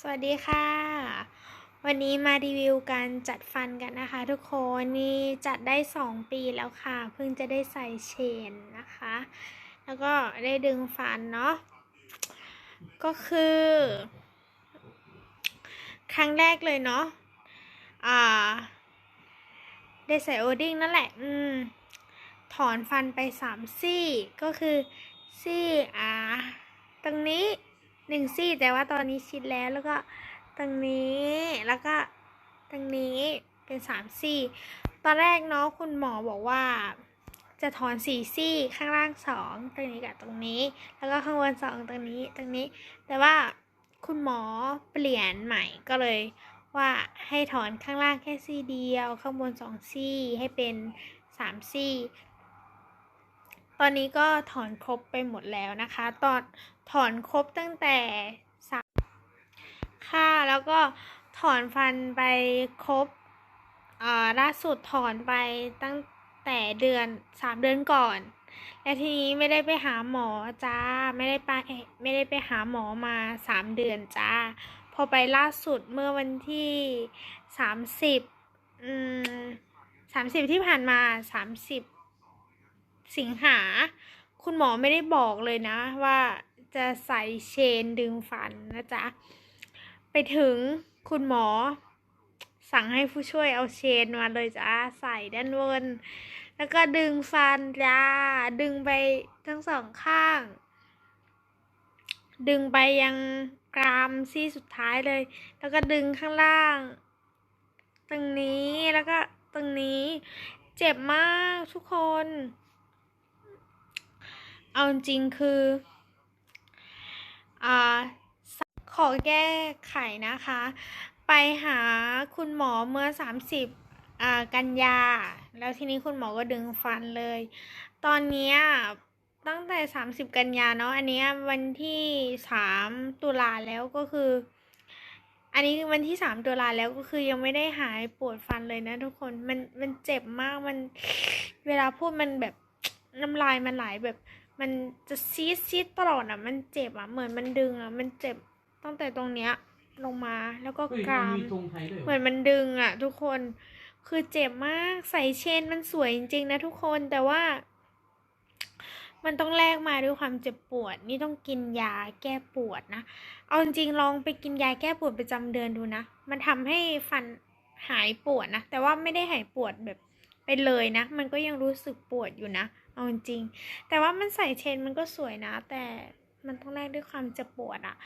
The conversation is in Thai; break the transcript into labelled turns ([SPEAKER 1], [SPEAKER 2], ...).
[SPEAKER 1] สวัสดีค่ะ วันนี้มารีวิวการจัดฟันกันนะคะ ทุกคนนี่จัดได้ 2 ปีแล้วค่ะ เพิ่งจะได้ใส่เชนนะคะ แล้วก็ได้ดึงฟันเนาะก็คือ ครั้งแรกเลยเนาะอ่า ได้ใส่โอดิ้งนั่นแหละ อืม ถอนฟันไปสามซี่ ก็คือซี่อ่าตรงนี้ หนึ่งซี่แต่ว่าตอนนี้ชิดแล้วแล้วก็ตรงนี้แล้วก็ตรงนี้เป็นสามซี่ตอนแรกเนาะคุณหมอบอกว่า จะถอนสี่ซี่ข้างล่างสองตรงนี้กับตรงนี้ แล้วก็ข้างบนสองตรงนี้ตรงนี้ แต่ว่าคุณหมอเปลี่ยนใหม่ก็เลยว่าให้ถอนข้างล่างแค่ซี่เดียว ข้างบนสองซี่ให้เป็นสามซี่ ตอนนี้ก็ถอนครบไปหมดแล้วนะคะ ตอนถอนครบตั้งแต่สามค่ะแล้วก็ถอนฟันไปครบอ่าล่าสุดถอนไปตั้งแต่เดือนสามเดือนก่อน และทีนี้ไม่ได้ไปหาหมอจ้า ไม่ได้ไปไม่ได้ไปหาหมอมาสามเดือนจ้า พอไปล่าสุดเมื่อวันที่สามสิบอืมสามสิบที่ผ่านมาสามสิบ สิงหา คุณหมอไม่ได้บอกเลยนะ ว่าจะใส่เชนดึงฟันนะจ๊ะ ไปถึงคุณหมอ สั่งให้ผู้ช่วยเอาเชนมาเลยจ้าใส่ด้านบนแล้วก็ดึงฟันจ้า ดึงไปทั้งสองข้าง ดึงไปยังกรามซี่สุดท้ายเลย แล้วก็ดึงข้างล่าง ตรงนี้แล้วก็ตรงนี้ เจ็บมากทุกคน เอาจริงคืออ่าขอแก้ไขนะคะ ไปหาคุณหมอเมื่อ 30อ่ากันยา แล้วทีนี้คุณหมอก็ดึงฟันเลย ตอนนี้ตั้งแต่ 30 กันยาเนาะ อันนี้วันที่ 3 ตุลาแล้วก็คือ อันนี้วันที่ 3 ตุลาแล้วก็คือยังไม่ได้หายปวดฟันเลยนะทุกคน มันมันเจ็บมาก มันเวลาพูดมันแบบน้ำลายมันไหลแบบ มันจะซีดซีดตลอดอะ มันเจ็บอะ เหมือนมันดึงอะ มันเจ็บตั้งแต่ตรงเนี้ย ลงมาแล้วก็
[SPEAKER 2] เฮ้ย
[SPEAKER 1] กราม
[SPEAKER 2] มีธงไทยด้วย
[SPEAKER 1] เหมือนมันดึงอะ ทุกคน คือเจ็บมากใส่เชนมันสวยจริงๆนะทุกคนแต่ว่า มันต้องแลกมาด้วยความเจ็บปวด นี่ต้องกินยาแก้ปวดนะ เอาจริงๆลองไปกินยาแก้ปวดประจำเดือนดูนะ มันทำให้ฟันหายปวดนะ แต่ว่าไม่ได้หายปวดแบบไปเลยนะ มันก็ยังรู้สึกปวดอยู่นะ เอาจริง แต่ว่ามันใส่เชนมันก็สวยนะ แต่มันต้องแลกด้วยความเจ็บปวดอะ